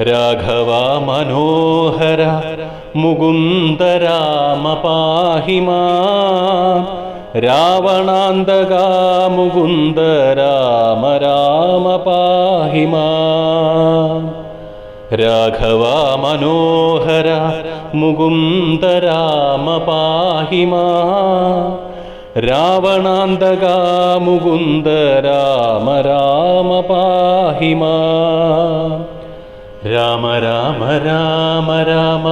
രാഘവ മനോഹര മുകുന്ദ രാമ പാഹി രാവണാന്തക രാമ രാമ രാഘവ മനോഹര മുകുന്ദ രാമ പാഹി രാവണാന്തക രാമ രാമ രാമ രാമ രാമ രാമ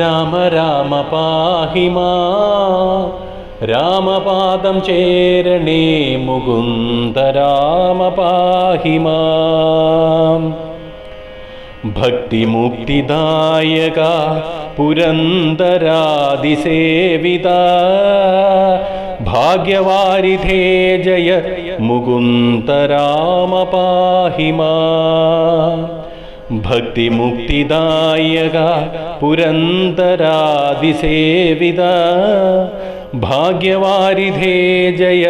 രാമ രാമ പാഹിമാ രാമപാദം ചേരണേ മുകുന്ദ രാമ പാഹിമാ ഭക്തിമുക്തിദായക പുരന്തരാതിസേവിത ഭാഗ്യവാരിധേ ജയ മുകുന്ദ രാമ പാഹി മാ. ഭക്തിമുക്തിദായക പുരന്തരാതിസേവിത ഭാഗ്യവാരിധേ ജയ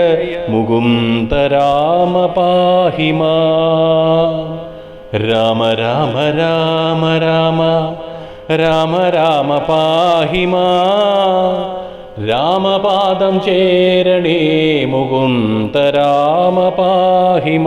മുകുന്ദ രാമ പാഹി രാമ രാമ രാമ രാമ രാമ രാമ പാഹി രാമപാദം ചേരണേ മുകുന്ദ രാമ പാഹി